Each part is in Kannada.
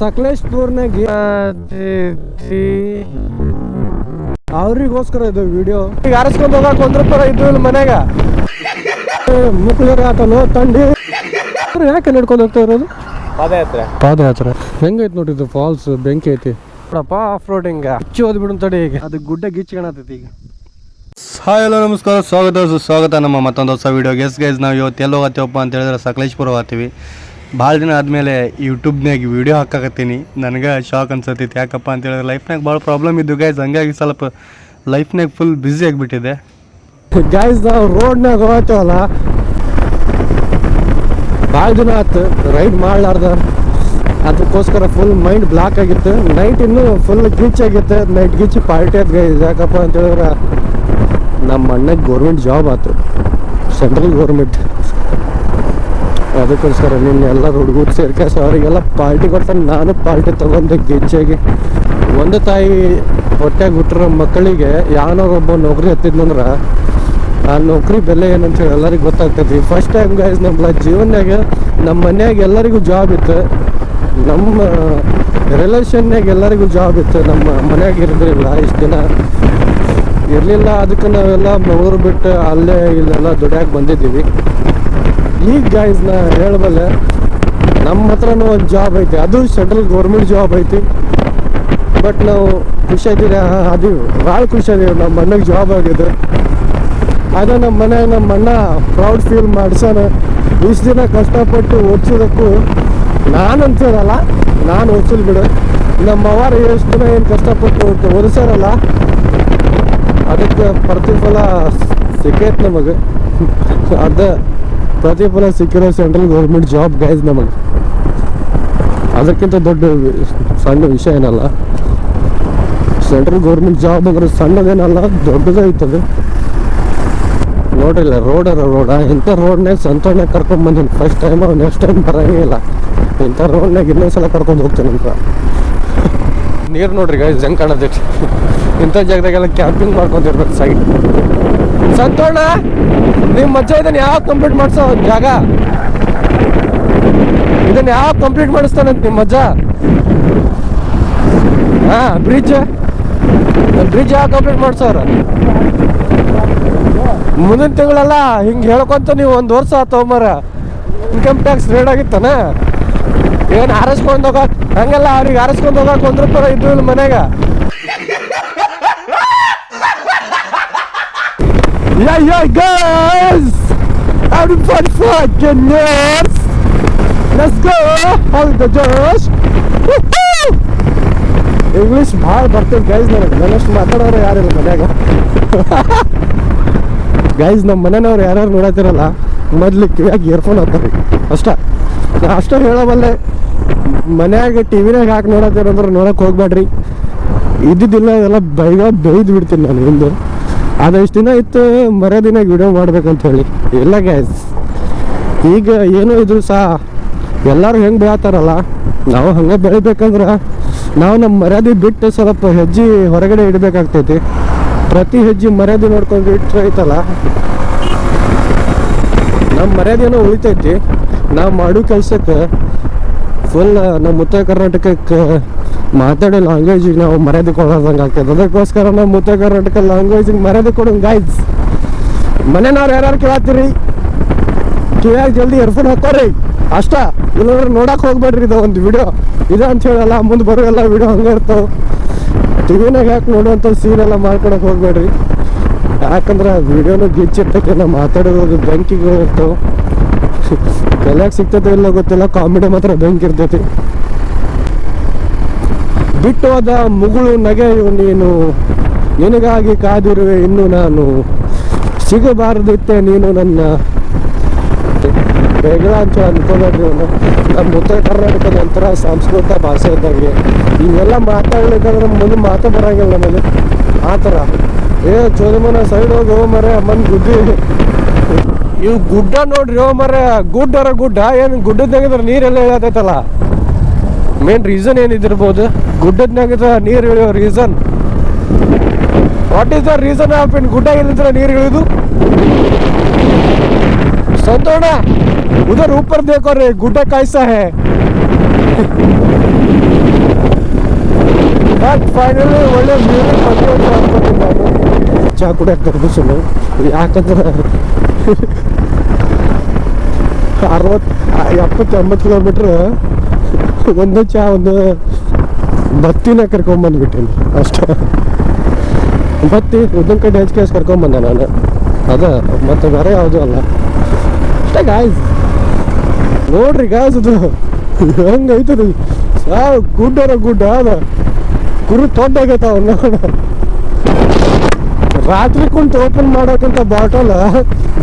ಸಕಲೇಶ್ಪುರ್ನಾಗ ಅವ್ರಿಗೋಸ್ಕರ ಇದು ವಿಡಿಯೋ. ಈಗ ಅರಸ್ಕೊಂಡ್ ಹೋಗಕ್ ಒಂದ್ ರೂಪಾಯಿ ಇದ್ದು ಇಲ್ಲ ಮನ್ಯಾಗ ಮುಕ್ಳಿಗೆ ಆತನೋ ತಂಡಿ. ಯಾಕೆ ನಡ್ಕೊಂಡು ಹೋಗ್ತಾ ಇರೋದು? ಪಾದಯಾತ್ರೆ. ಪಾದಯಾತ್ರೆ. ಹೆಂಗೈತೆ ನೋಡಿದ್ದು ಫಾಲ್ಸ್ ಬೆಂಕಿ ಐತಿ. ನೋಡಪ್ಪ ಆಫ್ ರೋಡಿಂಗ್ ಹಚ್ಚಿ ಓದ್ಬಿಡು ತಡಿ ಈಗ. ಅದು ಗುಡ್ಡ ಗಿಚ್ಕೊಳತೈತಿ ಕಾಣತೈತಿ ಈಗ. ಹಾಯ್ ಎಲ್ಲೋ ನಮಸ್ಕಾರ. ಸ್ವಾಗತ ಸುಸ್ವಾಗತ ನಮ್ಮ ಮತ್ತೊಂದು ಹೊಸ ವೀಡಿಯೋ ಗೆಸ್ ಗೈಸ್ ನಾವು ಇವತ್ತು ಎಲ್ಲಿ ಹೋಗತ್ತೀವಪ್ಪ ಅಂತ ಹೇಳಿದ್ರೆ ಸಕಲೇಶ್ಪುರ ಹೋಗ್ತೀವಿ. ಭಾಳ ದಿನ ಆದಮೇಲೆ ಯೂಟ್ಯೂಬ್ನಾಗ ವೀಡಿಯೋ ಹಾಕಾಕತ್ತೀನಿ. ನನಗೆ ಶಾಕ್ ಅನ್ಸತ್ತೈತಿ. ಯಾಕಪ್ಪ ಅಂತ ಹೇಳಿದ್ರೆ ಲೈಫ್ನಾಗ ಭಾಳ ಪ್ರಾಬ್ಲಮ್ ಇದ್ದು ಗೈಸ್ ಹಂಗಾಗಿ ಸ್ವಲ್ಪ ಲೈಫ್ನಾಗ ಫುಲ್ ಬ್ಯುಸಿ ಆಗಿಬಿಟ್ಟಿದೆ. ಗೈಸ್ ನಾವು ರೋಡ್ನಾಗ ಹೋಗ್ತೇವಲ್ಲ? ಭಾಳ ದಿನ ಆಯ್ತು ರೈಡ್ ಮಾಡ್ಲಾರ್ದ. ಅದಕ್ಕೋಸ್ಕರ ಫುಲ್ ಮೈಂಡ್ ಬ್ಲಾಕ್ ಆಗಿತ್ತು. ನೈಟ್ ಇನ್ನೂ ಫುಲ್ ಗಿಚ್ ಆಗಿತ್ತು. ನೈಟ್ ಗಿಚ್ ಪಾರ್ಟಿ ಆಯ್ತು ಗೈಸ್ ಯಾಕಪ್ಪ ಅಂತ ಹೇಳಿದ್ರೆ ನಮ್ಮ ಅಣ್ಣಗೆ ಗೌರ್ಮೆಂಟ್ ಜಾಬ್ ಆಯ್ತು. ಸೆಂಟ್ರಲ್ ಗೌರ್ಮೆಂಟ್ ಅದಕ್ಕೋಸ್ಕರ ನಿನ್ನೆ ಎಲ್ಲರೂ ಹುಡುಗರು ಸೊ ಅವರಿಗೆಲ್ಲ ಪಾರ್ಟಿ ಕೊಡ್ತಾನೆ. ನಾನು ಪಾರ್ಟಿ ತಗೊಂಡೆ ಗೆಜ್ಜೆಗೆ. ಒಂದು ತಾಯಿ ಹೊಟ್ಟೆಗೆ ಹುಟ್ಟಿರೋ ಮಕ್ಕಳಿಗೆ ಯಾವನೊಬ್ಬ ನೌಕರಿ ಹತ್ತಿದ್ನಂದ್ರೆ ಆ ನೌಕರಿ ಬೆಲೆ ಏನಂತ ಹೇಳಿ ಎಲ್ಲರಿಗೂ ಗೊತ್ತಾಗ್ತೈತಿ ಫಸ್ಟ್ ಟೈಮ್ ಗೈಸ್ ನಮ್ಮ ಜೀವನ್ಯಾಗ ನಮ್ಮ ಮನ್ಯಾಗ ಎಲ್ಲರಿಗೂ ಜಾಬ್ ಇತ್ತು. ನಮ್ಮ ರಿಲೇಷನ್ನಾಗ ಎಲ್ಲರಿಗೂ ಜಾಬ್ ಇತ್ತು. ನಮ್ಮ ಮನ್ಯಾಗ ಇರಲಿಲ್ಲ ಇಷ್ಟು ದಿನ. ಇರಲಿಲ್ಲ, ಅದಕ್ಕೆ ನಾವೆಲ್ಲ ಮಗರು ಬಿಟ್ಟು ಅಲ್ಲೇ ಇಲ್ಲೆಲ್ಲ ದುಡಿಯಾಕೆ ಬಂದಿದ್ದೀವಿ. ಈಗ ಗಾಯ್ಸ್ನ ಹೇಳಬಲ್ಲೆ ನಮ್ಮ ಹತ್ರನೂ ಒಂದು ಜಾಬ್ ಐತಿ. ಅದು ಸೆಂಟ್ರಲ್ ಗೌರ್ಮೆಂಟ್ ಜಾಬ್ ಐತಿ. ಬಟ್ ನಾವು ಖುಷಿ ಹಾಂ ಅದು ಭಾಳ ಖುಷಿ ಅದೀವಿ ನಮ್ಮ ಅಣ್ಣಗೆ ಜಾಬ್ ಆಗಿದೆ ಆಗ ನಮ್ಮ ಮನೆ ನಮ್ಮ ಅಣ್ಣ ಪ್ರೌಡ್ ಫೀಲ್ ಮಾಡ್ಸೋಣ ಇಷ್ಟು ದಿನ ಕಷ್ಟಪಟ್ಟು ಓದಿಸೋದಕ್ಕೂ ನಾನು ಅಂತೇಳಲ್ಲ ನಾನು ಓದಿಸಲ್ ಬಿಡು. ನಮ್ಮ ಅವರ ಎಷ್ಟು ದಿನ ಏನು ಕಷ್ಟಪಟ್ಟು ಓದಿಸ್ಯಾರಲ್ಲ, ಅದಕ್ಕೆ ಪ್ರತಿಫಲ ಸಿಕ್ಕೈತೆ ನಮಗೆ. ಅದ ಪ್ರತಿಫಲ ಸಿಕ್ಕಿರೋ ಸೆಂಟ್ರಲ್ ಗೌರ್ಮೆಂಟ್ ಜಾಬ್ ಗೈಸ್ ನಮಗೆ. ಅದಕ್ಕಿಂತ ದೊಡ್ಡ ಸಣ್ಣ ವಿಷಯ ಏನಲ್ಲ. ಸೆಂಟ್ರಲ್ ಗೌರ್ಮೆಂಟ್ ಜಾಬ್ ಅಂದ್ರೆ ಸಣ್ಣದೇನಲ್ಲ ದೊಡ್ಡದಾಗಿತ್ತದೆ ನೋಡಿಲ್ಲ ರೋಡ್ ರೋಡರ ರೋಡ ಇಂಥ ರೋಡ್ನಾಗ ಸಂತೋಣ ಕರ್ಕೊಂಡ್ ಫಸ್ಟ್ ಟೈಮ್ ನೆಕ್ಸ್ಟ್ ಟೈಮ್ ಬರಂಗಿಲ್ಲ ಇಂಥ ರೋಡ್ನಾಗ ಇನ್ನೊಂದ್ಸಲ ಕರ್ಕೊಂಡು ಹೋಗ್ತೇನೆ ಅಂತ ನೀರು ನೋಡ್ರಿ ಗೈಸ್ ಹೆಂಗೆ ಕಾಣತೈತಿ? ಇಂಥ ಜಾಗದಾಗೆಲ್ಲ ಕ್ಯಾಂಪಿಂಗ್ ಮಾಡ್ಕೊಂಡಿರ್ಬೇಕು ಸೈಡ್ ಸಂತೋಣ ನಿಮ್ಮ ಮಜ್ಜ ಇದನ್ನ ಯಾವ ಕಂಪ್ಲೀಟ್ ಮಾಡ್ಸೋ ಜಾಗ? ಇದನ್ನ ಯಾವ ಕಂಪ್ಲೀಟ್ ಮಾಡಿಸ್ತಾನಂತ ನಿಮ್ಮ ಮಜ್ಜ? ಹಾ ಬ್ರಿಡ್ಜ್ ಬ್ರಿಡ್ಜ್ ಯಾವ ಕಂಪ್ಲೀಟ್ ಮಾಡಿಸೋರು? ಮುಂದಿನ ತಿಂಗಳಲ್ಲ ಹಿಂಗೆ ಹೇಳ್ಕೊಂತ ನೀವು ಒಂದು ವರ್ಷ ತಗೊಂಬರ. ಇನ್ಕಮ್ ಟ್ಯಾಕ್ಸ್ ರೇಡ್ ಆಗಿತ್ತನ? ಏನು ಆರಿಸ್ಕೊಂಡು ಹೋಗಕ್ ಹಂಗಲ್ಲ, ಅವ್ರಿಗೆ ಆರಿಸ್ಕೊಂಡು ಹೋಗಕ್ ಒಂದು ರೂಪಾಯಿ ಇದ್ದು ಇಲ್ಲ Yeah, yeah, guys! Everybody fucking nerds! Let's go! All the doors! English ಭಾಳ ಬರ್ತೈತೆ ಗೈಸ್ ನನಗೆ ನನ್ನಷ್ಟು ಮಾತಾಡೋರು ಯಾರಿಲ್ಲ ಮನ್ಯಾಗ ಗೈಸ್ ನಮ್ಮ ಮನೆಯವ್ರು ಯಾರ್ಯಾರು ನೋಡತ್ತಿರಲ್ಲ ಮೊದ್ಲು ಕಿವಿಯಾಗಿ ಇಯರ್ಫೋನ್ ಹಾಕ್ತಾರೆ ಅಷ್ಟ ಅಷ್ಟೇ ಹೇಳಬಲ್ಲೆ ಮನ್ಯಾಗ ಟಿವಿನಾಗ ಹಾಕಿ ನೋಡತ್ತಿರಂದ್ರೆ ನೋಡಕ್ಕೆ ಹೋಗ್ಬೇಡ್ರಿ ಇದ್ದಿದ್ದಿಲ್ಲ ಎಲ್ಲ ಬೈಗ ಬೈದು ಬಿಡ್ತೀನಿ ನಾನು ಹಿಂದೆ ಅದು ಇಷ್ಟು ದಿನ ಇತ್ತು, ಮರದಿನ ವಿಡಿಯೋ ಮಾಡ್ಬೇಕಂತ ಹೇಳಿ. ಇಲ್ಲ ಗ್ಯಾಸ್ ಈಗ ಏನು ಇದ್ರು ಸಹ, ಎಲ್ಲರೂ ಹೆಂಗೆ ಬೆಳತಾರಲ್ಲ ನಾವು ಹಂಗೆ ಬೆಳಿಬೇಕಂದ್ರೆ ನಾವು ನಮ್ಮ ಮರ್ಯಾದೆ ಬಿಟ್ಟು ಸ್ವಲ್ಪ ಹೆಜ್ಜೆ ಹೊರಗಡೆ ಇಡಬೇಕಾಗ್ತೈತಿ. ಪ್ರತಿ ಹೆಜ್ಜೆ ಮರ್ಯಾದೆ ನೋಡ್ಕೊಂಡು ಇಟ್ಟರೆ ಐತಲ್ಲ ನಮ್ಮ ಮರ್ಯಾದೆನೋ ಉಳಿತೈತಿ. ನಾವು ಮಾಡೋ ಕೆಲಸಕ್ಕೆ ಫುಲ್ ನಮ್ಮ ಉತ್ತರ ಕರ್ನಾಟಕಕ್ಕೆ ಮಾತಾಡೋ ಲ್ಯಾಂಗ್ವೇಜಿಗೆ ನಾವು ಮರ್ಯಾದೆ ಕೊಡೋದಂಗೆ ಆಗ್ತದೆ. ಅದಕ್ಕೋಸ್ಕರ ನಾವು ಮುತ್ತ ಕರ್ನಾಟಕ ಲ್ಯಾಂಗ್ವೇಜಿಗೆ ಮರ್ಯಾದೆ ಕೊಡೋಣ ಗಾಯ್ಸ್ ಮನೆನವ್ರು ಯಾರು ಕೇಳತ್ತೀರಿ? ಕಿವ್ಯಾಗ ಜಲ್ದಿ ಇಯರ್ಫೋನ್ ಹಾಕೋರಿ ಅಷ್ಟ, ಇಲ್ಲಂದ್ರೆ ನೋಡಕ್ ಹೋಗ್ಬೇಡ್ರಿ ಇದು ಒಂದು ವಿಡಿಯೋ ಇದು ಅಂತ ಹೇಳಲ್ಲ, ಮುಂದೆ ಬರೋ ಎಲ್ಲ ವಿಡಿಯೋ ಹಂಗೆ ಇರ್ತಾವೆ. ಟಿವಿನಾಗ ಯಾಕೆ ನೋಡುವಂಥ ಸೀನ್ ಎಲ್ಲ ಮಾಡ್ಕೊಳಕ್ ಹೋಗ್ಬೇಡ್ರಿ. ಯಾಕಂದ್ರೆ ವಿಡಿಯೋನು ಗಿಚ್ಚಿರ್ತೈತೆ ನಾವು ಮಾತಾಡೋದು ಬೆಂಕಿಗಳು ಇರ್ತಾವ. ಕಲಿಯಾಕ ಸಿಗ್ತದೆ ಇಲ್ಲ ಗೊತ್ತಿಲ್ಲ ಕಾಮಿಡಿ ಮಾತ್ರ ಬೆಂಕಿ ಇರ್ತೈತಿ. ಬಿಟ್ಟು ಹೋದ ಮುಗುಳು ನಗೆಯು ನೀನು. ನಿನಗಾಗಿ ಕಾದಿರುವೆ ಇನ್ನು ನಾನು. ಸಿಗಬಾರದಿತ್ತೆ ನೀನು ನನ್ನ. ಬೇಗ ಅನ್ಕೋಬೇಡ್ರಿ ನಮ್ಮ ಉತ್ತರ ಕರ್ನಾಟಕದ ಒಂಥರ ಸಂಸ್ಕೃತ ಭಾಷೆ ಇದ್ದಾಗೆ. ಇವೆಲ್ಲ ಮಾತಾಡ್ಲಿಕ್ಕಂದ್ರೆ ನಮ್ಮ ಮುಂದೆ ಮಾತು ಬರಂಗಿಲ್ಲ ನಮಗೆ ಆ ಥರ. ಏ, ಚೋದಮನ ಸೈಡ್ ಹೋಗಿ ಹೋ ಮರೆ ಅಮ್ಮನ ಗುಡ್ಡಿ. ಇವು ಗುಡ್ಡ ನೋಡ್ರಿ ಹೋ ಮರೆ ಗುಡ್ಡರ ಗುಡ್ಡ. ಏನು ಗುಡ್ಡದಾಗಿದ್ರೆ ನೀರೆಲ್ಲ ಇಳತೈತಲ್ಲ ಮೇನ್ ರೀಸನ್ ಏನಿದಿರ್ಬೋದು? ಗುಡ್ಡದ್ನಾಗಿದ್ದ ನೀರು ಇಳಿಯೋ reason what is the reason of in ಗುಡ್ಡ ಇಲ್ಲಿದ್ರೆ ನೀರು ಇಳಿಯೋದು? ಸಂತೋಣ, ಉದರ್ ಊಪರ್ ಬೇಕೋ ಗುಡ್ಡ ಕಾಯ್ಸಾ ಹೇ. ಬಟ್ ಫೈನಲಿ ಒಳ್ಳೆ ಮ್ಯೂಸಿಕ್ ಬಂದು ಅನ್ಕೊಂಡಿದ್ದಾರೆ. ಚಹಾ ಕುಡಿಯಕ್ಕೆ ಕರ್ಗಿಸಲು ಯಾಕಂದ್ರೆ ಅರವತ್ತು ಎಪ್ಪತ್ತು ಎಂಬತ್ತು ಕಿಲೋಮೀಟ್ರ್ ಒಂದು ಚಹಾ ಒಂದು ಬತ್ತಿನ ಕರ್ಕೊಂಬಂದ್ಬಿಟ್ಟಿನಿ. ಅಷ್ಟೇ. ಬತ್ತಿ ಉದ್ದಿನ ಕಡೆ ಹೆಚ್ ಕೇಸ್ ಕರ್ಕೊಂಬಂದೆ ನಾನು. ಅದ, ಮತ್ತೆ ಬೇರೆ ಯಾವುದು ಅಲ್ಲ. ಅಷ್ಟೇ ಗಾಯ್ಸ್ ನೋಡ್ರಿ ಗಾಯ್ಸ್ ಅದು. ಹೆಂಗೈತದ ಸಾವು ಗುಡ್ಡರ ಗುಡ್ಡ ಅದ. ಕುರು ತೊಡ್ಡಾಗೈತಾವ ನೋಡ. ರಾತ್ರಿ ಕುಂತು ಓಪನ್ ಮಾಡೋಕ್ಕಂತ ಬಾಟಲ್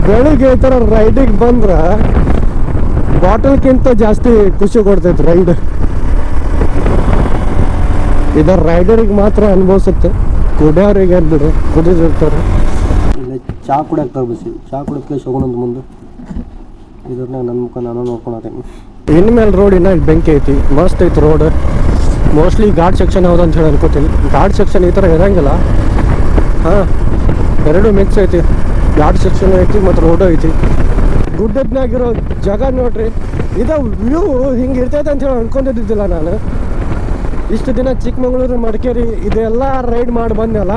ಬೆಳಿಗ್ಗೆ ಈ ಥರ ರೈಡಿಗೆ ಬಂದ್ರೆ ಬಾಟಲ್ಗಿಂತ ಜಾಸ್ತಿ ಖುಷಿ ಕೊಡ್ತೈತೆ ರೈಡ್ ಇದರ ರೈಡರಿಗೆ ಮಾತ್ರ ಅನುಭವಿಸುತ್ತೆ. ಕುಡಿಯೋರಿಗೆ ಬಿಡು ಕುಡಿದಿರ್ತಾರೆ. ಇಲ್ಲಿ ಚಾ ಕುಡಿಯಕ್ಕೆ ತರ್ಬಿಸಿ ಚಾ ಕುಡಿಯೋಕೆ ಹೋಗೋಣಂತ ಮುಂದೆ. ಇದ್ರನ್ನ ನನ್ನ ಮುಖ ನಾನು ನೋಡ್ಕೊಳತೀನಿ ಇನ್ಮೇಲೆ ರೋಡ್ ಇನ್ನ ಬೆಂಕಿ ಐತಿ. ಮಸ್ತ್ ಐತಿ ರೋಡ್ ಮೋಸ್ಟ್ಲಿ ಘಾಟ್ ಸೆಕ್ಷನ್ ಯಾವ್ದು ಅಂತ ಹೇಳಿ ಅನ್ಕೋತೀನಿ. ಘಾಟ್ ಸೆಕ್ಷನ್ ಈ ಥರ ಇರಂಗಿಲ್ಲ. ಹಾಂ ಎರಡು ಮಿಕ್ಸ್ ಐತಿ. ಘಾಟ್ ಸೆಕ್ಷನ್ ಐತಿ ಮತ್ತು ರೋಡು ಐತಿ. ಗುಡ್ಡದ್ನಾಗಿರೋ ಜಾಗ ನೋಡ್ರಿ. ಇದು ವ್ಯೂ ಹಿಂಗೆ ಇರ್ತೈತೆ ಅಂತ ಹೇಳಿ ಅನ್ಕೊಂಡಿದ್ದಿಲ್ಲ ನಾನು. ಇಷ್ಟು ದಿನ ಚಿಕ್ಕಮಗಳೂರು, ಮಡಿಕೇರಿ ಇದೆಲ್ಲ ರೈಡ್ ಮಾಡಿ ಬಂದೆಲ್ಲ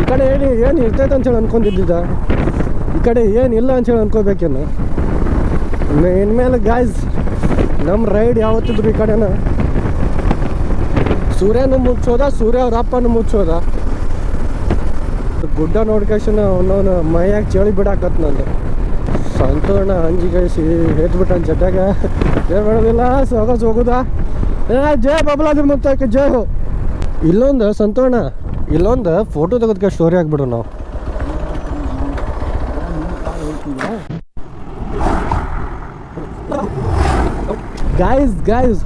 ಈ ಕಡೆ ಹೇಳಿ ಏನು ಇರ್ತೈತೆ ಅಂತೇಳಿ ಅನ್ಕೊಂಡಿದ್ದಿದ್ದ? ಈ ಕಡೆ ಏನಿಲ್ಲ ಅಂತ ಹೇಳಿ ಅನ್ಕೋಬೇಕೇನು? ಇನ್ಮೇಲೆ ಗಾಯ್ಸ್ ನಮ್ಮ ರೈಡ್ ಯಾವತ್ತಿದ್ರು ಈ ಕಡೆನ? ಸೂರ್ಯನ ಮುಚ್ಚೋದ, ಸೂರ್ಯ ಅವ್ರ ಅಪ್ಪನ ಮುಚ್ಚೋದ? ಗುಡ್ಡ ನೋಡ್ಕೇಶನ ಅವನವನ ಮೈಯಾಗ ಚಳಿ ಬಿಡಾಕತ್ ನಂದು. ಸಂತೋಣ ಅಂಜಿಗೈಸಿ ಹೆತ್ಬಿಟ್ಟ ಜಟ್ಟಾಗ ಏನು ಮಾಡೋದಿಲ್ಲ, ಸೋಗಸ್ ಹೋಗುದಾ? ಜಯ ಬಬಲಾದಿ ಮುತ್ತಕ್ಕೆ ಜಯ ಹೋ. ಇಲ್ಲೊಂದು ಸಂತೋಣ. ಇಲ್ಲೊಂದು ಫೋಟೋ ತೆಗೆದಕ್ಕೆ ಸ್ಟೋರಿ ಆಗ್ಬಿಡು ನಾವು. ಗಾಯ್ಸ್ ಗಾಯ್ಸ್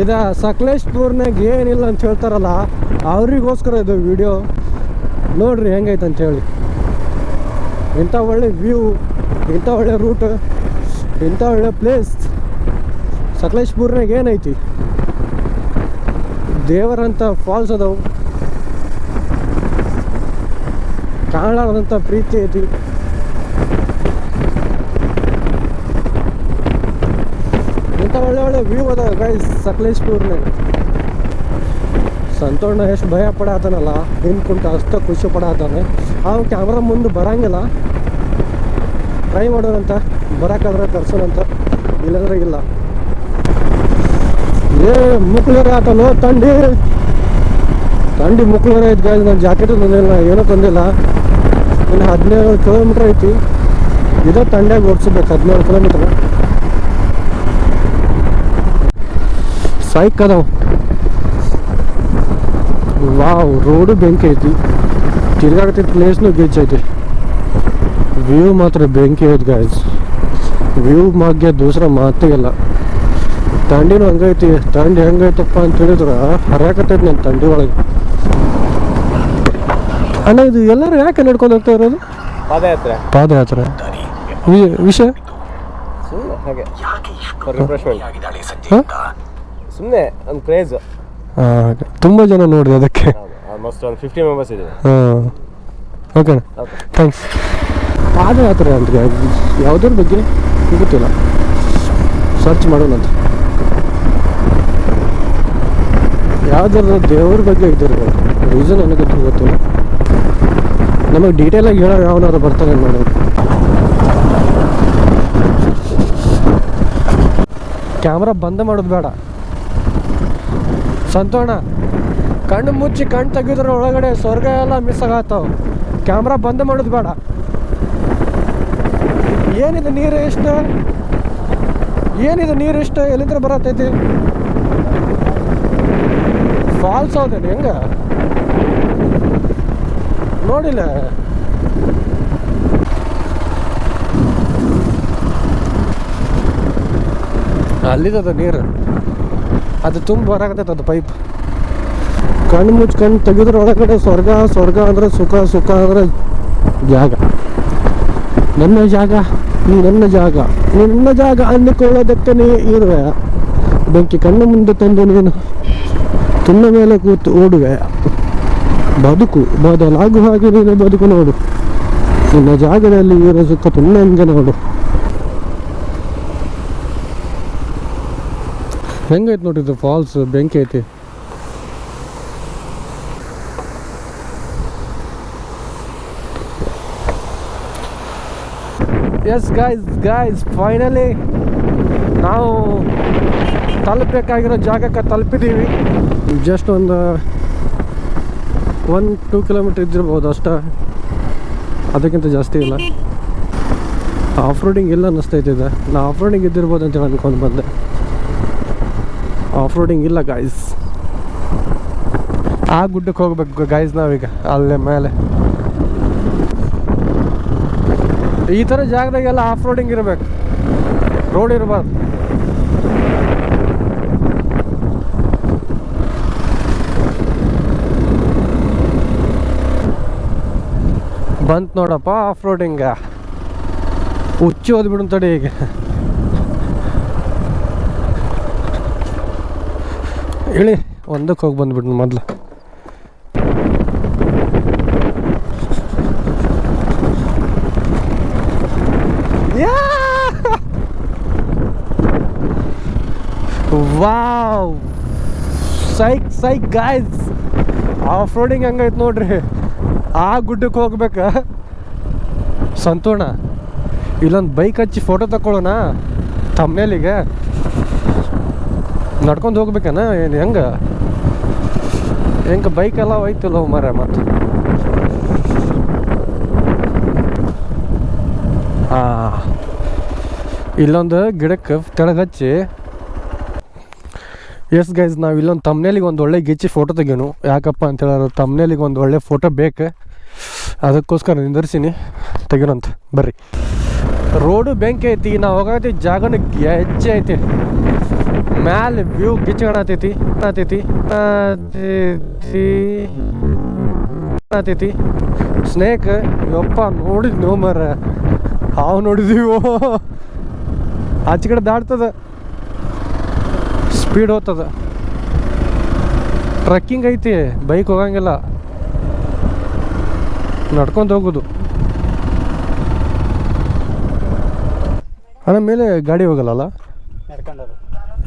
ಇದ ಸಕಲೇಶ್ಪುರ್ನಾಗ ಏನಿಲ್ಲ ಅಂತ ಹೇಳ್ತಾರಲ್ಲ ಅವರಿಗೋಸ್ಕರ ಇದು ವಿಡಿಯೋ ನೋಡ್ರಿ ಹೆಂಗೈತೆ ಅಂತ ಹೇಳಿ. ಇಂಥ ಒಳ್ಳೆ ವ್ಯೂ ಇಂಥ ಒಳ್ಳೆ ರೂಟ್ ಇಂಥ ಒಳ್ಳೆ ಪ್ಲೇಸ್ ಸಕಲೇಶ್ಪುರ್ನಾಗ ಏನೈತಿ? ದೇವರಂಥ ಫಾಲ್ಸ್ ಅದಾವು. ಕಾಣಲಾರದಂಥ ಪ್ರೀತಿ ಐತಿ. ಇಂಥ ಒಳ್ಳೆ ಒಳ್ಳೆ ವ್ಯೂ ಅದಾವ ಗೈಸ್ ಸಕಲೇಶ್ಪುರ್ನಾಗ ಸಂತೋಣ ಎಷ್ಟು ಭಯ ಪಡಾತನಲ್ಲ ಹಿಂದ್ಕುಂಟ ಅಷ್ಟು ಖುಷಿ ಪಡಾತಾನೆ. ಅವ ಕ್ಯಾಮ್ರಾ ಮುಂದೆ ಬರಂಗಿಲ್ಲ. ಟ್ರೈ ಮಾಡೋರಂತ ಬರಕಾದ್ರೆ ಕರ್ಸೋಣಂತ ಇಲ್ಲಂದ್ರೆ ಇಲ್ಲ. ಏ ಮುಕ್ಳೇರ ಆತಲ್ಲೋ ತಂಡಿ. ತಂಡಿ ಮುಕ್ಳರ ಐತೆ ಗಾಯ್ಸ್ ನಾನು ಜಾಕೆಟ್ ತಂದಿಲ್ಲ, ಏನೂ ತಂದಿಲ್ಲ. ಇನ್ನು ಹದಿನೇಳು ಕಿಲೋಮೀಟ್ರ್ ಐತಿ. ಇದೇ ತಂಡ್ಯಾಗ ಓಡಿಸ್ಬೇಕು, ಹದಿನೇಳು ಕಿಲೋಮೀಟ್ರ್ ಸೈಕ್ ಅದಾವ. ವಾವ್, ರೋಡು ಬೆಂಕಿ ಐತಿ. ತಿರ್ಗಾಡ್ತಿದ್ದ ಪ್ಲೇಸ್ನು ಬೀಚ್ ಐತಿ. ವ್ಯೂ ಮಾತ್ರ ಬೆಂಕಿ ಐತಿ ಗಾಯ್ಸ್ ವ್ಯೂ ಬಗ್ಗೆ ದೂಸರ ಮಾತೇ ಇಲ್ಲ. ತಂಡಿನೂ ಹಂಗೈತಿ. ತಂಡಿ ಹೆಂಗೈತಪ್ಪ ಅಂತ ಹೇಳಿದ್ರ ಹರಿಯಾಕತ್ತೈತಿ ನನ್ನ ತಂಡಿ ಒಳಗೆ. ಅಣ್ಣ ಇದು ಎಲ್ಲರೂ ಯಾಕೆ ನಡ್ಕೊಂಡು ಹೋಗ್ತಾ ಇರೋದು? ಪಾದಯಾತ್ರೆ. ಪಾದಯಾತ್ರೆ. ವಿಷಯ? ಸುಮ್ಮನೆ ಹಾಗೆ. ಸುಮ್ಮನೆ ಒಂದು ಕ್ರೇಜ್ ತುಂಬ ಜನ ನೋಡಿದೆ ಅದಕ್ಕೆ. ಆಲ್ಮೋಸ್ಟ್ ಒಂದು ಫಿಫ್ಟಿ ಮೆಂಬರ್ಸ್ ಇದೆ ಹಾಂ. ಓಕೆ ಓಕೆ ಥ್ಯಾಂಕ್ಸ್ ಪಾದಯಾತ್ರೆ ಅಂತ ಯಾವುದ್ರ ಬಗ್ಗೆ ಗೊತ್ತಿಲ್ಲ. ಸರ್ಚ್ ಮಾಡೋಣಂತ. ಯಾವ್ದಾರ ದೇವ್ರ ಬಗ್ಗೆ ಇದ್ದಿರ್ಬೋದು ರೀಸನ್ ನನಗೆ ಗೊತ್ತಿಲ್ಲ ನಮಗೆ ಡೀಟೇಲಾಗಿ ಹೇಳೋ ಯಾವನಾದ್ರು ಬರ್ತಾರೆ ನೋಡಿ ಕ್ಯಾಮ್ರಾ ಬಂದ್ ಮಾಡೋದು ಬೇಡ. ಸಂತೋಣ, ಕಣ್ಣು ಮುಚ್ಚಿ ಕಣ್ಣು ತೆಗೆದ್ರ ಒಳಗಡೆ ಸ್ವರ್ಗ ಎಲ್ಲ ಮಿಸ್ ಆಗತ್ತಾವ ಕ್ಯಾಮ್ರಾ ಬಂದ್ ಮಾಡೋದು ಬೇಡ. ಏನಿದೆ ನೀರು ಎಷ್ಟು ಏನಿದೆ ನೀರು ಇಷ್ಟ ಎಲ್ಲಿಂದ ಬರತೈತಿ? ಫಾಲ್ಸ್ ಹೌದೇನು ಹೆಂಗ? ನೋಡಿಲ್ಲ. ಅಲ್ಲಿದದ ನೀರು. ಅದು ತುಂಬ ಬರಾಕತ್ತೈತೆ ಅದು ಪೈಪ್ ಕಣ್ಣು ಮುಚ್ಚಿ ಕಣ್ಣು ತೆಗೆದ್ರ ಒಳಗಡೆ ಸ್ವರ್ಗ ಸ್ವರ್ಗ ಅಂದ್ರೆ ಸುಖ ಸುಖ ಅಂದರೆ ಜಾಗ. ನನ್ನ ಜಾಗ, ನೀ ನನ್ನ ಜಾಗ. ನಿನ್ನ ಜಾಗ ಅಂದುಕೊಳ್ಳೋದಕ್ಕೆ ನೀ ಇರುವೆ. ಬೆಂಕಿ ಕಣ್ಣು ಮುಂದೆ ತಂದು ನೀನು ತುಲ್ಲ ಮೇಲೆ ಕೂತು ಓಡುವೆ. ಬದುಕು ಬದಲಾಗುವ ಹಾಗೆ ನೀನು ಬದುಕು ನೋಡು. ನಿನ್ನ ಜಾಗದಲ್ಲಿ ಇವರ ಸುಖ ತುಂಬ ಹೆಂಗೆ ನೋಡು. ಹೆಂಗೈತೆ ನೋಡಿದ್ದು ಫಾಲ್ಸ್ ಬೆಂಕಿ ಐತಿ? ಎಸ್ ಗಾಯ್ಸ್ ಗಾಯ್ಸ್ ಫೈನಲಿ ನಾವು ತಲುಪಬೇಕಾಗಿರೋ ಜಾಗಕ್ಕೆ ತಲುಪಿದ್ದೀವಿ. ಜಸ್ಟ್ ಒಂದು ಒನ್ ಟೂ ಕಿಲೋಮೀಟ್ರ್ ಇದ್ದಿರ್ಬೋದು ಅಷ್ಟ. ಅದಕ್ಕಿಂತ ಜಾಸ್ತಿ ಇಲ್ಲ. ಆಫ್ ರೋಡಿಂಗ್ ಇಲ್ಲ ಅನ್ನಿಸ್ತೈತೆ ಇದೆ ನಾ ಆಫ್ ರೋಡಿಂಗ್ ಇದ್ದಿರ್ಬೋದು ಅಂತೇಳಿ ಅಂದ್ಕೊಂಡು ಬಂದೆ. ಆಫ್ ರೋಡಿಂಗ್ ಇಲ್ಲ ಗಾಯ್ಸ್ ಆ ಗುಡ್ಡಕ್ಕೆ ಹೋಗ್ಬೇಕು ಗಾಯ್ಸ್ ನಾವೀಗ. ಅಲ್ಲೇ ಮೇಲೆ. ಈ ಥರ ಜಾಗದಾಗೆಲ್ಲ ಆಫ್ ರೋಡಿಂಗ್ ಇರಬೇಕು. ರೋಡ್ ಇರಬಾರ್ದು. ಬಂತು ನೋಡಪ್ಪ ಆಫ್ ರೋಡಿಂಗ ಹುಚ್ಚಿ ಓದ್ಬಿಡು ತಡಿ ಈಗ ಹೇಳಿ ಒಂದಕ್ಕೆ ಹೋಗಿ ಬಂದ್ಬಿಟ್ಟು ಮೊದಲು. Wow! Psych psych guys off roading ಹಂಗೈತೆ ನೋಡ್ರಿ. ಆ ಗುಡ್ಡಕ್ಕೆ ಹೋಗ್ಬೇಕ? ಸಂತೋಣ, ಇಲ್ಲೊಂದು ಬೈಕ್ ಹಚ್ಚಿ ಫೋಟೋ ತಗೊಳ್ಳೋಣ ತಮ್ಮೇಲಿಗೆ ನಡ್ಕೊಂಡು ಹೋಗ್ಬೇಕನ? ಏನು, ಹೆಂಗೆ? ಹೆಂಗೆ ಬೈಕ್ ಎಲ್ಲ ಹೋಯ್ತಿಲ್ಲ ಮರ ಮತ್ತು. ಹಾಂ ಇಲ್ಲೊಂದು ಗಿಡಕ್ಕೆ ತೆಳಗೆ ಹಚ್ಚಿ. ಎಸ್ ಗೈಸ್ ನಾವು ಇಲ್ಲೊಂದು ತಮ್ಮನೇಲಿಗೆ ಒಂದು ಒಳ್ಳೆ ಗಿಚ್ಚಿ ಫೋಟೋ ತೆಗೀನು ಯಾಕಪ್ಪ ಅಂತ ತಮ್ಮನೇಲಿಗೆ ಒಂದು ಒಳ್ಳೆ ಫೋಟೋ ಬೇಕು. ಅದಕ್ಕೋಸ್ಕರ ನಿಂದರ್ಸಿನಿ. ತೆಗಿರೋಂತ ಬರ್ರಿ. ರೋಡು ಬೆಂಕಿ ಐತಿ ನಾವು ಹೋಗತಿ ಜಾಗನ ಹೆಜ್ಜೆ ಐತಿ. ಮ್ಯಾಲೆ ವ್ಯೂ ಗಿಚ್ಕೊಳತೈತಿ ಆತೈತಿ ಆತೈತಿ ಆತೈತಿ ಸ್ನೇಕ್, ಯಪ್ಪ, ನೋಡಿದ್ ನೋ ಮರ ಹಾವು ನೋಡಿದೀವೋ? ಆಚೆ ಕಡೆ ದಾಡ್ತದ ಸ್ಪೀಡ್ ಹೋಗ್ತದ. ಟ್ರಕ್ಕಿಂಗ್ ಐತಿ ಬೈಕ್ ಹೋಗಂಗಿಲ್ಲ. ನಡ್ಕೊಂಡು ಹೋಗೋದು. ಅಣ್ಣ ಮೇಲೆ ಗಾಡಿ ಹೋಗಲ್ಲ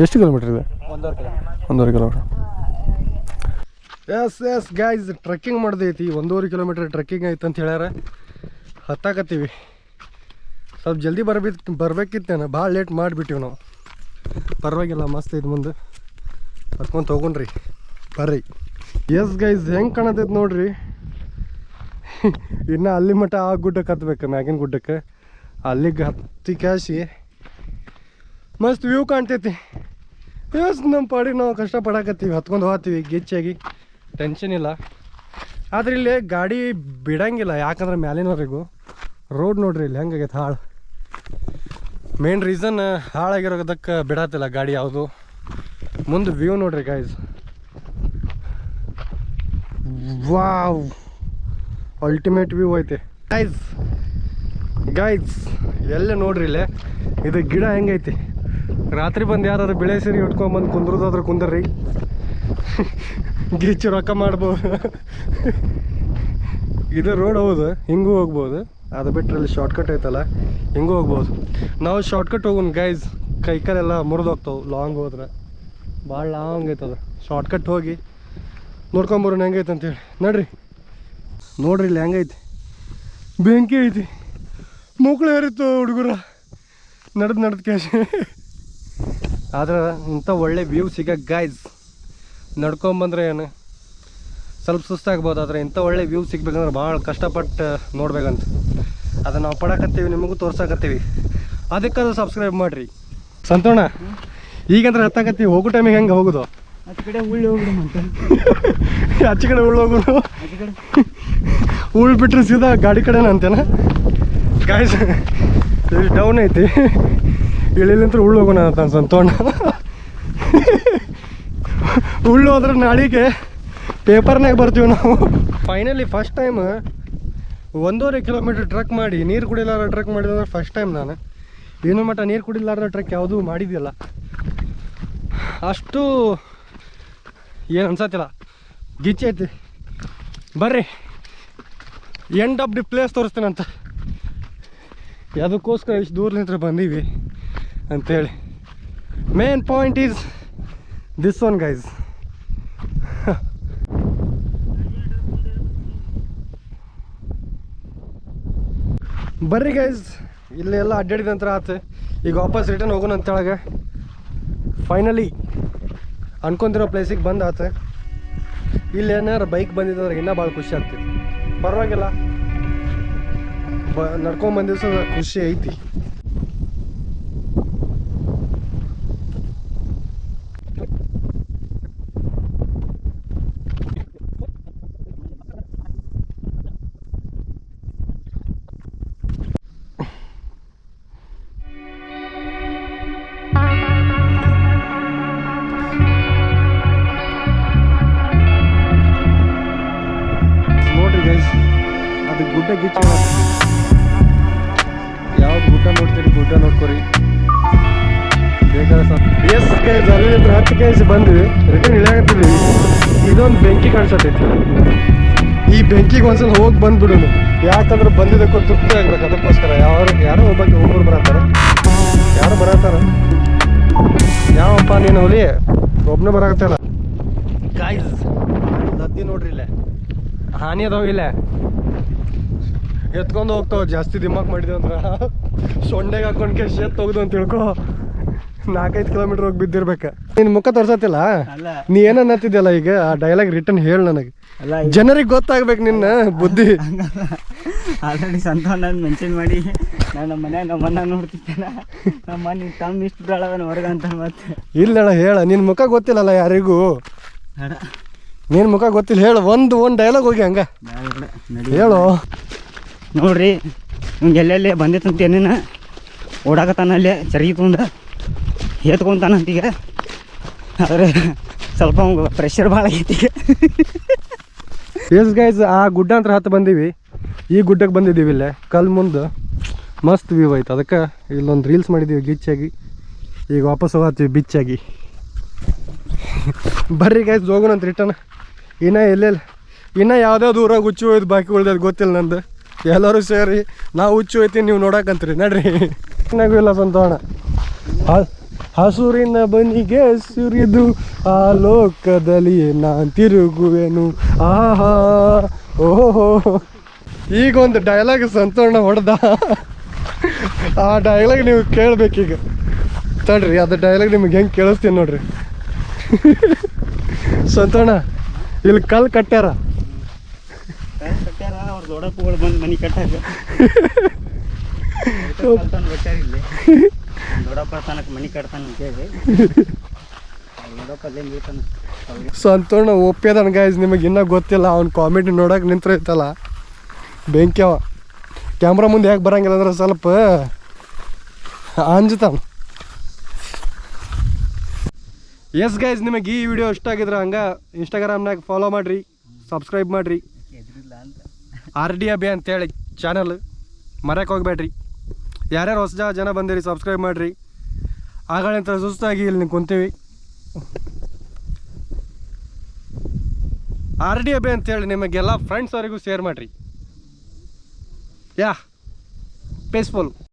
ಎಷ್ಟು ಕಿಲೋಮೀಟ್ರ್ ಇದೆ? ಒಂದೂವರೆ ಕಿಲೋಮೀಟರ್ ಒಂದೂವರೆ kilometre yes yes guys trekking ಮಾಡ್ದೈತಿ. ಒಂದೂವರೆ ಕಿಲೋಮೀಟ್ರ್ ಟ್ರೆಕ್ಕಿಂಗ್ ಆಯ್ತು ಅಂತ ಹೇಳ್ಯಾರ. ಹತ್ತಾಕತ್ತೀವಿ. ಸ್ವಲ್ಪ ಜಲ್ದಿ ಬರ್ಬೇಕು ಬರ್ಬೇಕಿತ್ತೇನೆ? ಭಾಳ ಲೇಟ್ ಮಾಡಿಬಿಟ್ಟಿವಿ ನಾವು. ಪರವಾಗಿಲ್ಲ ಮಸ್ತ್ ಇದು ಮುಂದೆ. ಹತ್ಕೊಂಡು ತೊಗೊಂಡ್ರಿ ಬರ್ರಿ. ಎಸ್ ಗೈಸ್ ಹೆಂಗೆ ಕಾಣತೈತೆ ನೋಡ್ರಿ? ಇನ್ನು ಅಲ್ಲಿ ಮಟ್ಟ ಆ ಗುಡ್ಡಕ್ಕೆ ಹತ್ಬೇಕು ಮ್ಯಾಗಿನ ಗುಡ್ಡಕ್ಕೆ. ಅಲ್ಲಿಗೆ ಹತ್ತಿ ಕ್ಯಾಸಿ ಮಸ್ತ್ ವ್ಯೂ ಕಾಣ್ತೈತಿ. ಎಸ್ ನಮ್ಮ ಪಾಡಿ ನಾವು ಕಷ್ಟಪಡಕತ್ತೀವಿ, ಹತ್ಕೊಂಡು ಹೋಗ್ತೀವಿ, ಗಿಚ್ಚಾಗಿ. ಟೆನ್ಷನ್ ಇಲ್ಲ. ಆದ್ರೆ ಇಲ್ಲಿ ಗಾಡಿ ಬಿಡಂಗಿಲ್ಲ, ಯಾಕಂದ್ರೆ ಮ್ಯಾಲಿನವರೆಗೂ. ರೋಡ್ ನೋಡ್ರಿ ಇಲ್ಲಿ ಹೆಂಗಾಗೈತೆ ಹಾಳು. ಮೇನ್ ರೀಸನ್ ಹಾಳಾಗಿರೋದಕ್ಕೆ ಬಿಡತ್ತಿಲ್ಲ ಗಾಡಿ ಯಾವುದು. ಮುಂದೆ ವ್ಯೂ ನೋಡ್ರಿ ಗಾಯ್ಸ್ ವಾವ್ ಅಲ್ಟಿಮೇಟ್ ವ್ಯೂ ಐತೆ. ಗೈಸ್ ಗೈಸ್ ಎಲ್ಲ ನೋಡ್ರಿ ಇಲ್ಲೇ. ಇದು ಗಿಡ ಹೆಂಗೈತಿ? ರಾತ್ರಿ ಬಂದು ಯಾರಾದ್ರು ಬೆಳೆ ಸೀರೆ ಉಟ್ಕೊಂಬಂದು ಕುಂದ್ರದಾದ್ರೆ ಕುಂದ್ರಿ. ಗಿಚ್ಚು ರೊಕ್ಕ ಮಾಡ್ಬೋದು. ಇದು ರೋಡ್ ಹೌದು, ಹಿಂಗೂ ಹೋಗ್ಬೋದು. ಅದು ಬಿಟ್ಟರೆ ಅಲ್ಲಿ ಶಾರ್ಟ್ಕಟ್ ಐತಲ್ಲ, ಹಿಂಗೂ ಹೋಗ್ಬೋದು. ನಾವು ಶಾರ್ಟ್ಕಟ್ ಹೋಗೋಣ ಗೈಸ್ ಕೈ ಕಾಲೆಲ್ಲ ಮುರಿದು ಹೋಗ್ತಾವೆ ಲಾಂಗ್ ಹೋದ್ರೆ. ಭಾಳ ಲಾಂಗ್ ಐತದ. ಶಾರ್ಟ್ಕಟ್ ಹೋಗಿ ನೋಡ್ಕೊಂಬರೋಣ ಹೆಂಗೈತೆ ಅಂತೇಳಿ. ನಡ್ರಿ. ನೋಡ್ರಿ ಇಲ್ಲಿ ಹೆಂಗೈತಿ. ಬೆಂಕಿ ಐತಿ. ಮುಕ್ಳು ಏರಿತ್ತು ಹುಡುಗರ. ನಡೆದು ನಡೆದು ಕ್ಯಾಶ್ ಆದ್ರೆ ಇಂಥ ಒಳ್ಳೆ ವ್ಯೂ ಸಿಗಕ್ಕೆ ಗಾಯ್ಸ್ ನಡ್ಕೊಂಬಂದ್ರೆ ಏನು? ಸ್ವಲ್ಪ ಸುಸ್ತಾಗ್ಬೋದು ಆದರೆ ಇಂಥ ಒಳ್ಳೆ ವ್ಯೂ ಸಿಗ್ಬೇಕಂದ್ರೆ ಭಾಳ ಕಷ್ಟಪಟ್ಟು ನೋಡ್ಬೇಕಂತ. ಅದನ್ನು ನಾವು ಪಡಕತ್ತೀವಿ ನಿಮಗೂ ತೋರ್ಸಕತ್ತೀವಿ. ಅದಕ್ಕಾದ್ರೂ ಸಬ್ಸ್ಕ್ರೈಬ್ ಮಾಡಿರಿ. ಸಂತೋಣ? ಈಗಂದ್ರೆ ಹತ್ತಾಕತ್ತೀವಿ ಹೋಗೋ ಟೈಮಿಗೆ ಹೆಂಗೆ ಹೋಗೋದು? ಆಚೆ ಕಡೆ ಉಳ್ಳಿ ಮತ್ತೆ. ಆಚೆ ಕಡೆ ಉಳ್ಳು ಹೋಗೋದು. ಉಳ್ ಬಿಟ್ರೆ ಸೀದಾ ಗಾಡಿ ಕಡೆನ ಅಂತೇನ? ಗಾಯ್ಸ್ ಡೌನ್ ಐತಿ. ಇಳಿಲಿಂತ್ರ ಉಳ್ಳು ಹೋಗೋಣ ಅಂತ ಅನ್ಸಂತೋಣ ಉಳ್ಳು ಹೋದ್ರೆ ನಾಳಿಗೆ ಪೇಪರ್ನಾಗ ಬರ್ತೀವಿ ನಾವು. ಫೈನಲಿ ಫಸ್ಟ್ ಟೈಮ್ ಒಂದೂವರೆ ಕಿಲೋಮೀಟ್ರ್ ಟ್ರಕ್ ಮಾಡಿ, ನೀರು ಕುಡಿಲಾರ ಟ್ರಕ್ ಮಾಡಿದ್ರೆ ಫಸ್ಟ್ ಟೈಮ್ ನಾನು. ಏನು ಮಟ್ಟ ನೀರು ಕುಡಿಲಾರ ಟ್ರಕ್ ಯಾವುದೂ ಮಾಡಿದ್ದಿಲ್ಲ ಅಷ್ಟು ಏನು ಅನ್ಸತ್ತಿಲ್ಲ. ಗಿಚ್ಚೈತಿ ಬರ್ರಿ. ಎಂಡ್ ಆಫ್ ದಿ ಪ್ಲೇಸ್ ತೋರಿಸ್ತೀನಂತ. ಅದಕ್ಕೋಸ್ಕರ ಇಷ್ಟು ದೂರಲಿಂತ್ರ ಬಂದೀವಿ ಅಂತೇಳಿ. Main point is this one guys ಬರ್ರಿ ಗೈಸ್ ಇಲ್ಲೆಲ್ಲ ಎಲ್ಲ ಅಡ್ಡಾಡಿದ ನಂತರ ಆತು. ಈಗ ವಾಪಸ್ ರಿಟರ್ನ್ ಹೋಗೋಣ ಅಂತೇಳಗೆ ಫೈನಲಿ ಅನ್ಕೊಂತಿರೋ ಪ್ಲೇಸಿಗೆ ಬಂದು ಆತ. ಇಲ್ಲಿ ಏನಾರು ಬೈಕ್ ಬಂದಿದ್ರೆ ಇನ್ನೂ ಭಾಳ ಖುಷಿ ಆಗ್ತಿತ್ತು ಪರವಾಗಿಲ್ಲ. ಬ ನಡ್ಕೊಂಡ್ ಬಂದಿದ್ದ ಖುಷಿ ಐತಿ. ಅದು ಗುಡ್ಡ ಗಿಚ್ಚ ಯಾವ್ದು ಗುಡ್ಡ ನೋಡ್ತೀರಿ ಗುಡ್ಡ ನೋಡ್ಕೊರಿ. ಬೇಕಾದ ಎಸ್ ಗೈಸ್ ಅಲ್ಲಿಂದ ಹತ್ತು ಗೈಸ್ ಬಂದ್ವಿ. ರಿಟರ್ನ್ ಇಳಿಯಾಕತ್ತಿದ್ವಿ ಇದೊಂದು ಬೆಂಕಿ ಕಾಣಿಸತೈತಿ ಈ ಬೆಂಕಿಗೆ ಒಂದ್ಸಲ ಹೋಗಿ ಬಂದ್ಬಿಡೋಣ ಯಾಕಂದ್ರೆ ಬಂದಿದ್ದಕ್ಕೂ ತೃಪ್ತಿ ಆಗ್ಬೇಕು ಅದಕ್ಕೋಸ್ಕರ. ಯಾರು ಯಾರೋ ಒಬ್ಬಕ್ಕೆ ಒಬ್ಬರು ಬರತ್ತಾರ. ಯಾರು ಬರತ್ತಾರ? ಯಾವಪ್ಪ ನೀನು ಹುಲಿ? ಒಬ್ಬನೇ ಬರಾಕತ್ತಲ್ಲ ಗಾಯ್ಸ್ ನದಿ ನೋಡ್ರಿ ಇಲ್ಲೇ. ಹಾನಿ ಅದಾವ ಇಲ್ಲೇ. ಎತ್ಕೊಂಡು ಹೋಗ್ತಾವ ಜಾಸ್ತಿ ದಿಮಾಕ್ ಮಾಡಿದೆ ಅಂದ್ರೆ ಸೊಂಡೆಗೆ ಹಾಕೊಂಡ್ ಕೆಶ್ ಎತ್ ಹೋಗ್ದು ಅಂತ ತಿಳ್ಕೊ ನಾಲ್ಕೈದು ಕಿಲೋಮೀಟರ್ ಹೋಗಿ ಬಿದ್ದಿರ್ಬೇಕ. ನಿನ್ ಮುಖ ತೋರ್ಸತ್ತಿಲ್ಲ? ನೀ ಏನ್ ಅನ್ನತ್ತಿದ್ಯಲ್ಲ ಈಗ? ಆ ಡೈಲಾಗ್ ರಿಟರ್ನ್ ಹೇಳ ನನಗೆ. ಜನರಿಗೆ ಗೊತ್ತಾಗ್ಬೇಕು ನಿನ್ನ ಬುದ್ಧಿ. ಆಲ್ರೆಡಿ ಸಂತಾನ ಮೆನ್ಷನ್ ಮಾಡಿ. ನಾನು ನಮ್ಮ ಮನ್ಯಾಗ ನಮ್ಮ ಅಣ್ಣ ನೋಡ್ತಿದ್ದೇನ. ನಮ್ಮ ಮನೆ ತಮ್ಮ ಇಷ್ಟು ಹೊರಗೆ ಅಂತ ಮತ್ತೆ. ಇಲ್ಲ ಹೇಳ. ನಿನ್ ಮುಖ ಗೊತ್ತಿಲ್ಲಲ್ಲ ಯಾರಿಗೂ? ನಿನ್ನ ನಿನ್ ಮುಖ ಗೊತ್ತಿಲ್ಲ ಹೇಳು. ಒಂದು ಒಂದು ಡೈಲಾಗ್ ಹೋಗಿ ಹಂಗ. ಹೇಳು. ನೋಡ್ರಿ, ಹಿಂಗೆ ಎಲ್ಲೆಲ್ಲೇ ಬಂದಿತ್ತಂತ ಏನೇನ ಓಡಾಕತ್ತಾನ ಅಲ್ಲೇ ಚರ್ಗಿ ತುಂಡ ಎತ್ಕೊಂತಾನಂತ ಈಗ. ಆದರೆ ಸ್ವಲ್ಪ ಪ್ರೆಷರ್ ಭಾಳ ಈಗ. ಎಸ್ ಗೈಸ್ ಆ ಗುಡ್ಡ ಅಂತ ಹತ್ತು ಬಂದೀವಿ. ಈ ಗುಡ್ಡಕ್ಕೆ ಬಂದಿದ್ದೀವಿ ಇಲ್ಲೇ, ಕಲ್ ಮುಂದೆ ಮಸ್ತ್ ವ್ಯೂ ಆಯ್ತು ಅದಕ್ಕೆ ಇಲ್ಲೊಂದು ರೀಲ್ಸ್ ಮಾಡಿದ್ದೀವಿ ಗಿಚ್ಚಾಗಿ ಈಗ ವಾಪಸ್ ಹೋಗತ್ತೀವಿ ಬಿಚ್ಚಾಗಿ ಬರ್ರಿ ಗೈಸ್ ಹೋಗೋಣಂತ ರಿಟರ್ನ್ ಇನ್ನೂ ಎಲ್ಲೆಲ್ಲಿ ಇನ್ನೂ ಯಾವುದೋ ದೂರ ಗುಚ್ಚು ಹೋಯ್ತು, ಬಾಕಿ ಉಳ್ದದ್ದು ಗೊತ್ತಿಲ್ಲ ನಂದು. ಎಲ್ಲರೂ ಸೇರಿ ನಾವು ಹುಚ್ಚು ಹೋಯ್ತೀನಿ, ನೀವು ನೋಡಕಂತ್ರಿ. ನಡ್ರಿ. ಇಲ್ಲ ಸಂತೋಣ ಹಸುರಿನ ಬನಿಗೆ ಸುರಿದು ಆ ಲೋಕದಲ್ಲಿ ನಾನು ತಿರುಗುವೆನು. ಆಹಾ. ಓಹೋ. ಈಗ ಒಂದು ಡೈಲಾಗ್ ಸಂತೋಣ ಹೊಡೆದ. ಆ ಡೈಲಾಗ್ ನೀವು ಕೇಳ್ಬೇಕೀಗ. ತಡ್ರಿ, ಅದು ಡೈಲಾಗ್ ನಿಮ್ಗೆ ಹೆಂಗೆ ಕೇಳಿಸ್ತೀನಿ ನೋಡ್ರಿ. ಸಂತೋಣ ಇಲ್ಲಿ ಕಲ್ ಕಟ್ಟ್ಯಾರ. ದೊಡ್ಡಪ್ಪಗಳು ಬಂದು ಮನೆ ಇಲ್ಲಿ ದೊಡ್ಡಪ್ಪ ತನಕ ಮನೆ ಕಟ್ತಾನ ಅಂತ ಸಂತೋಣ ಒಪ್ಪಿದಾನ ಗಾಯ್ಸ್ ನಿಮಗೆ ಇನ್ನೂ ಗೊತ್ತಿಲ್ಲ, ಅವ್ನು ಕಾಮಿಡಿ ನೋಡಕ್ಕೆ ನಿಂತಿರ್ತಲ್ಲ. ಬೆಂಕಿ ಅವ. ಕ್ಯಾಮ್ರಾ ಮುಂದೆ ಯಾಕೆ ಬರಂಗಿಲ್ಲ ಅಂದ್ರೆ ಸ್ವಲ್ಪ ಅಂಜತಾನ. ಎಸ್ ಗೈಸ್ ನಿಮಗೆ ಈ ವಿಡಿಯೋ ಇಷ್ಟ ಆಗಿದ್ರೆ ಹಂಗೆ ಇನ್ಸ್ಟಾಗ್ರಾಮ್ನಾಗ ಫಾಲೋ ಮಾಡಿರಿ ಸಬ್ಸ್ಕ್ರೈಬ್ ಮಾಡಿರಿ. ಆರ್ ಡಿ ಅಬಿ ಅಂತೇಳಿ ಚಾನಲ್ ಮರೆಯಕ್ಕೆ ಹೋಗ್ಬೇಡ್ರಿ. ಯಾರ್ಯಾರು ಹೊಸ ಜನ ಬಂದಿರಿ ಸಬ್ಸ್ಕ್ರೈಬ್ ಮಾಡಿರಿ. ಆಗಳಂತ ಸುಸ್ತಾಗಿ ಇಲ್ಲಿ ನೀವು ಕುಂತೀವಿ. ಆರ್ ಡಿ ಅಬಿ ಅಂತೇಳಿ ನಿಮಗೆಲ್ಲ ಫ್ರೆಂಡ್ಸ್ ಅವರಿಗೂ ಶೇರ್ ಮಾಡಿರಿ. ಯಾ ಪೀಸ್ಫುಲ್